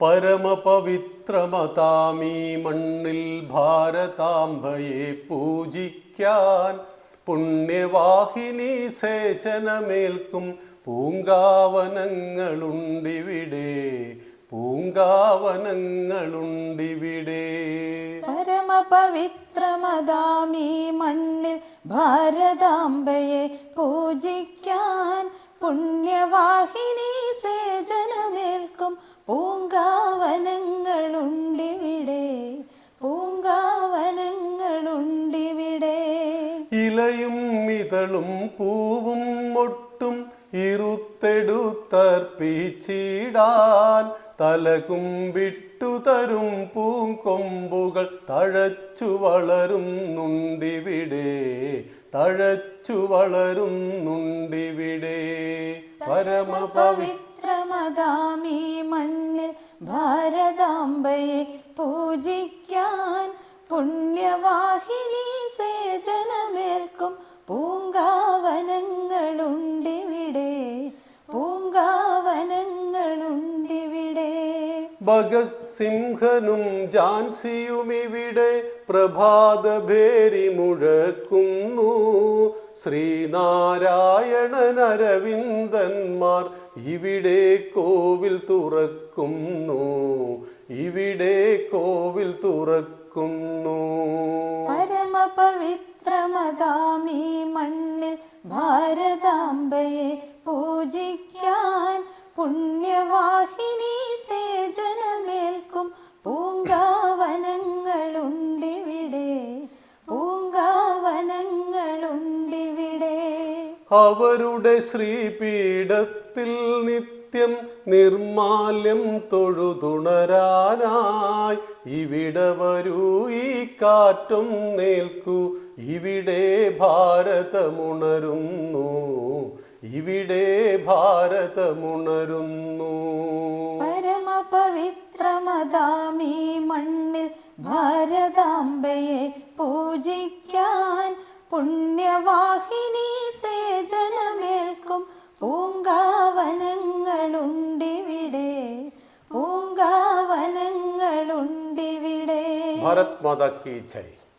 പരമപവിത്രമതാമീ മണ്ണിൽ ഭാരതാംബയെ പൂജിക്കാൻ പുണ്യവാഹിനി സേചനമേൽക്കും പൂങ്കാവനങ്ങളുണ്ടിവിടെ പൂങ്കാവനങ്ങളുണ്ടിവിടെ. പരമപവിത്രമതാമീ മണ്ണിൽ ഭാരതാംബയെ പൂജിക്കാൻ പുണ്യവാഹിനി സേചനമേൽക്കും ഇതളും പൂവും ഒട്ടും ഇരുത്തെടുത്തർപ്പിച്ചിടാൻ തലകുമ്പിട്ടു തരും പൂങ്കൊമ്പുകൾ തഴച്ചു വളരുന്നുണ്ടിവിടെ തഴച്ചു വളരുന്നുണ്ടിവിടെ പരമപവി പവിത്രമതാമീ മണ്ണിൽ ഭാരതാംബയെ പൂജിക്കാൻ പുണ്യവാഹിനി സേചനമേൽക്കും പൂങ്കാവനങ്ങളുണ്ടിവിടെ ഭഗത് സിംഹനും ജാൻസിയുമിവിടെ പ്രഭാതഭേരി മുഴക്കുന്നു. ശ്രീനാരായണൻ അരവിന്ദന്മാർ ഇവിടെ കോവിൽ തുറക്കുന്നു. ഇവിടെ കോവിൽ തുറക്കുന്നു. പരമപവിത്രമതാമീ മണ്ണിൽ ഭാരതാംബയെ പൂജിക്കാൻ പുണ്യവാഹിനി അവരുടെ ശ്രീപീഠത്തിൽ നിത്യം നിർമാല്യം തൊഴുതുണരാനായി. ഇവിടെ വരൂ ഈ കാറ്റും നേൽക്കൂ ഇവിടെ ഭാരതമുണരുന്നു. ഇവിടെ ഭാരതമുണരുന്നു. പരമപവിത്രമതാമീ മണ്ണിൽ ഭാരതാംബയെ പൂജിക്കാൻ പുണ്യവാഹിനി സേജനമേൽക്കും. പൂങ്കാവനങ്ങളുണ്ടിവിടെ. പൂങ്കാവനങ്ങളുണ്ടിവിടെ. ഭാരത് മാതാ കി ജയ്.